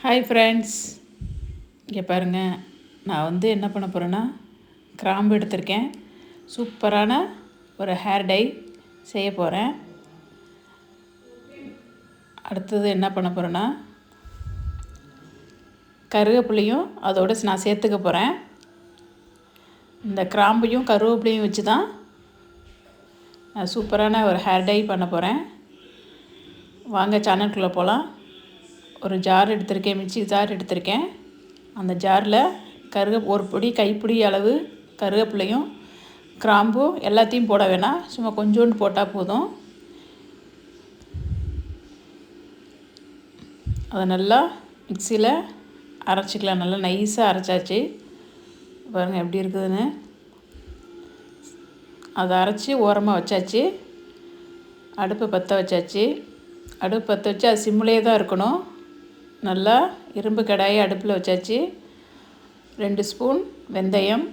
Hi friends இங்கே பாருங்கள் நான் வந்து என்ன பண்ண போகிறேன்னா கிராம்பு எடுத்திருக்கேன். சூப்பரான ஒரு ஹேர் டை செய்ய போகிறேன் அடுத்தது என்ன பண்ண போகிறேன்னா கருவேப்பிலையும் அதோடு நான் சேர்த்துக்க போகிறேன் இந்த கிராம்பையும் கருவேப்பிலையும் வச்சு தான் நான் சூப்பரான ஒரு ஹேர் டை பண்ண போகிறேன் வாங்க சேனல்குள்ளே போகலாம் ஒரு ஜார் எடுத்திருக்கேன் மிக்சி ஜார் எடுத்திருக்கேன். அந்த ஜாரில் கருக ஒரு பொடி கைப்பிடி அளவு கருவேப்பிலையும் கிராம்பும் எல்லாத்தையும் போட வேணாம். சும்மா கொஞ்சோண்டு போட்டால் போதும். அதை நல்லா மிக்சியில் அரைச்சிக்கலாம். நல்லா நைஸாக அரைச்சாச்சு. பாருங்கள் எப்படி இருக்குதுன்னு. அதை அரைச்சி ஓரமாக வச்சாச்சு. அடுப்பை பற்ற வச்சாச்சு. அடுப்பு பற்ற வச்சு அது சிம்மிலே தான் இருக்கணும். நல்லா இரும்பு கடாயை அடுப்பில் வச்சாச்சு. ரெண்டு ஸ்பூன் வெந்தயம்.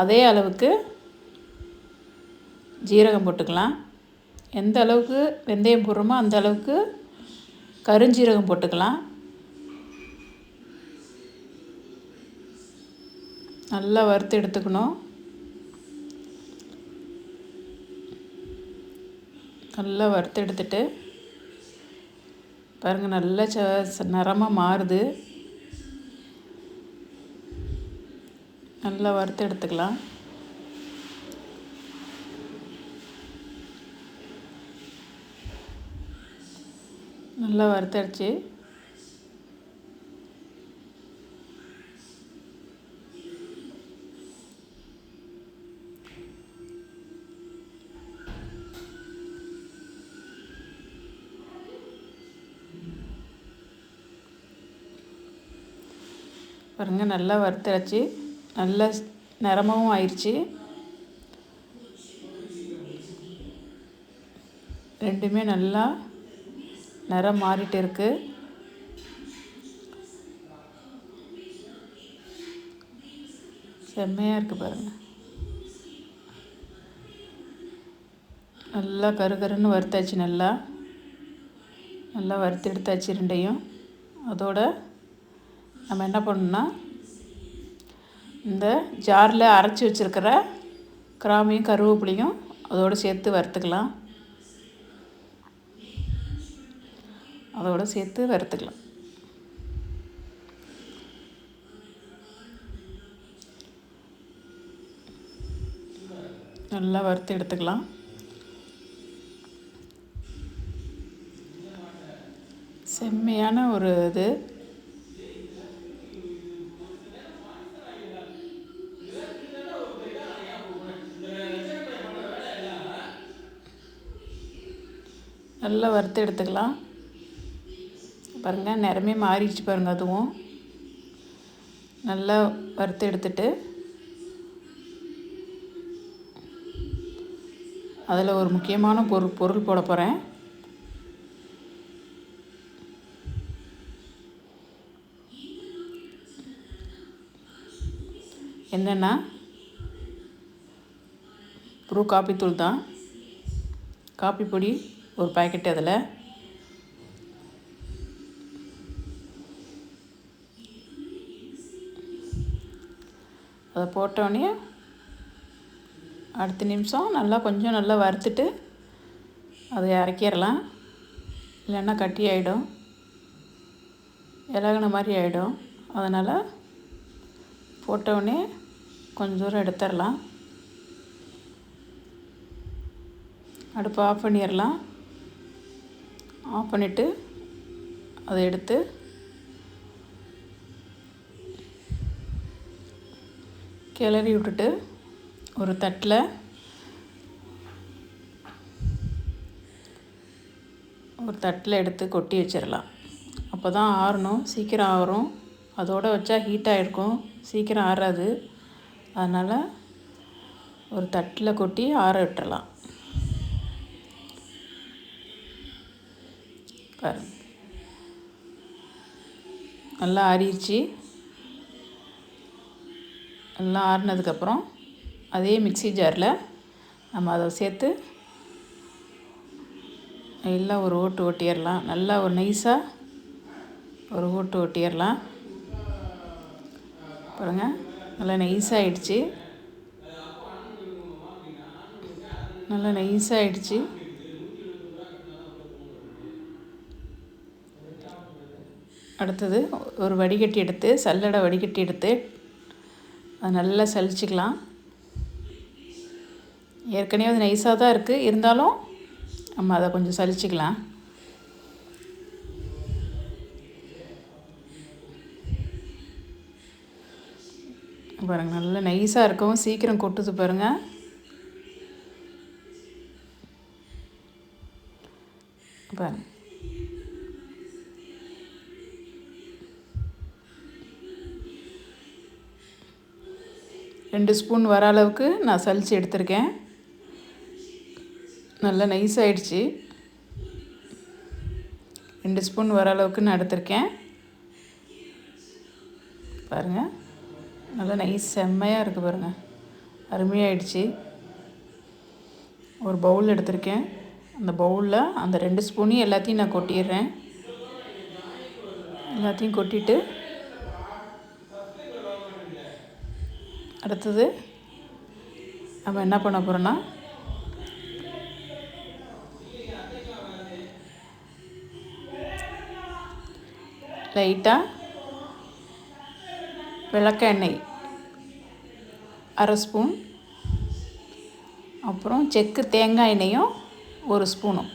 அதே அளவுக்கு ஜீரகம் போட்டுக்கலாம். எந்த அளவுக்கு வெந்தயம் போடுறோமோ அந்த அளவுக்கு கருஞ்சீரகம் போட்டுக்கலாம். நல்லா வறுத்து எடுத்துக்கணும். நல்லா வறுத்து எடுத்துட்டு பாருங்கள் நல்ல ச நிறமாக மாறுது. நல்லா வறுத்து எடுத்துக்கலாம். நல்லா வறுத்தடிச்சு. பாருங்கள் நல்லா வறுத்தாச்சு நல்லா நிறமாவும் ஆயிடுச்சு ரெண்டுமே நல்லா நிறம் மாறிட்டு இருக்கு. செம்மையாக இருக்குது பாருங்கள் நல்லா கருகருன்னு வறுத்தாச்சு நல்லா. நல்லா வறுத்து எடுத்தாச்சு ரெண்டையும். அதோட நம்ம என்ன பண்ணணும்னா இந்த ஜாரில் அரைச்சி வச்சுருக்கிற கிராமியும் கருவேப்பிலையும் அதோடு சேர்த்து வறுத்துக்கலாம். அதோடு சேர்த்து வறுத்துக்கலாம். நல்லா வறுத்து எடுத்துக்கலாம். செம்மையான ஒரு இது. நல்லா வறுத்து எடுத்துக்கலாம். பாருங்கள் நிறமே மாறிடுச்சு பாருங்கள் அதுவும். நல்லா வறுத்து எடுத்துட்டு அதில் ஒரு முக்கியமான பொருள் பொருள் போட போகிறேன் என்னென்னா ப்ரூ காப்பி தூள் தான். காப்பி பொடி ஒரு பாக்கெட் அதில். அதை போட்டோடனே அடுத்த நிமிஷம் நல்லா கொஞ்சம் நல்லா வறுத்துட்டு அதை இறக்கிடலாம். இல்லைன்னா கட்டி ஆகிடும் இலகுன மாதிரி ஆகிடும் அதனால் போட்டோடனே கொஞ்சம் தூரம் எடுத்துடலாம். அடுப்பை ஆஃப் பண்ணிடலாம். ஆஃப் பண்ணிவிட்டு அதை எடுத்து கிளறி விட்டுட்டு ஒரு தட்டில் ஒரு தட்டில் எடுத்து கொட்டி வச்சிடலாம். அப்போ தான் ஆறணும். சீக்கிரம் ஆறும். அதோடு வச்சா ஹீட்டாக இருக்கும் சீக்கிரம் ஆறாது. அதனால் ஒரு தட்டில் கொட்டி ஆற விட்டுறலாம். பாருங்கள் நல்லா ஆறிடுச்சு. நல்லா ஆறினதுக்கப்புறம் அதே மிக்சி ஜாரில் நம்ம அதை சேர்த்து எல்லாம் ஒரு ஓட்டு ஓட்டிடலாம். நல்லா ஒரு நைஸாக ஒரு ஓட்டு ஒட்டிடலாம் பாருங்கள் நல்லா நைஸாகிடுச்சு நல்லா நைஸாகிடுச்சு அடுத்தது ஒரு வடிகட்டி எடுத்து சல்லடை வடிகட்டி எடுத்து அதை நல்லா சலிச்சிக்கலாம். ஏற்கனவே அது நைஸாக தான் இருக்குது இருந்தாலும் நம்ம அதை கொஞ்சம் சலிச்சிக்கலாம். பாருங்கள் நல்லா நைஸாக இருக்கும். சீக்கிரம் கொட்டுது பாருங்கள் பாருங்கள் ரெண்டு ஸ்பூன் வர அளவுக்கு நான் சலித்து எடுத்திருக்கேன். நல்லா நைஸ் ஆகிடுச்சி ரெண்டு ஸ்பூன் வர அளவுக்கு நான் எடுத்திருக்கேன். பாருங்கள் நல்லா நைஸ் செம்மையாக இருக்குது பாருங்கள் அருமையாகிடுச்சி ஒரு பவுல் எடுத்திருக்கேன். அந்த பவுலில் அந்த ரெண்டு ஸ்பூனையும் எல்லாத்தையும் நான் கொட்டிடுறேன். எல்லாத்தையும் கொட்டிட்டு அடுத்தது நம்ம என்ன பண்ண போகிறோன்னா லைட்டாக விளக்க எண்ணெய் அரை ஸ்பூன் அப்புறம் செக்கு தேங்காய் எண்ணெயும் ஒரு ஸ்பூனும்.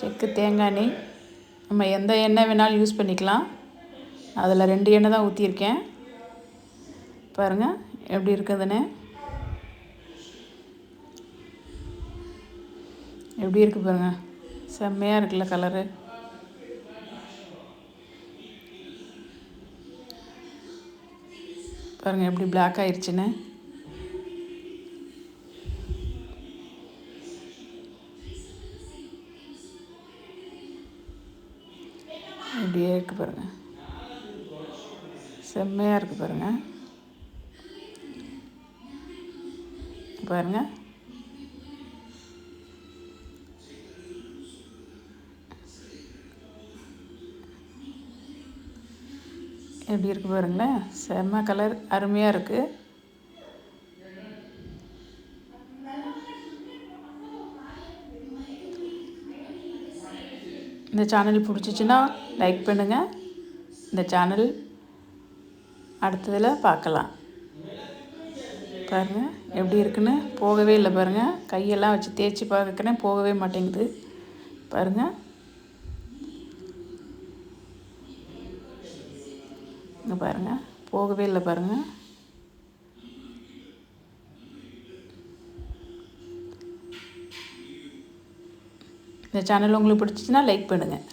செக்கு தேங்காய் எண்ணெய் நம்ம எந்த எண்ணெய் வேணாலும் யூஸ் பண்ணிக்கலாம். அதில் ரெண்டு எண்ணெய் தான் ஊற்றியிருக்கேன். பாருங்கள் எப்படி இருக்குதுன்னு. எப்படி இருக்குது பாருங்கள் செம்மையாக இருக்குல்ல கலரு. பாருங்கள் எப்படி பிளாக் ஆயிடுச்சுன்னு இப்படியே இருக்குது பாருங்கள் செம்மையாக இருக்குது பாருங்கள் பாருங்கள் எப்படி இருக்குது பாருங்களேன். செம்ம கலர் அருமையாக இருக்குது இந்த சேனல் பிடிச்சிச்சின்னா லைக் பண்ணுங்கள் இந்த சேனல் அடுத்ததில் பார்க்கலாம். பாருங்கள் எப்படி இருக்குன்னு? போகவே இல்லை பாருங்கள் கையெல்லாம் வச்சு தேய்ச்சி பார்க்குறேன் போகவே மாட்டேங்குது. பாருங்கள் இங்கே பாருங்கள் போகவே இல்லை பாருங்கள் இந்த சேனல் உங்களுக்கு பிடிச்சிச்சின்னா லைக் பண்ணுங்கள்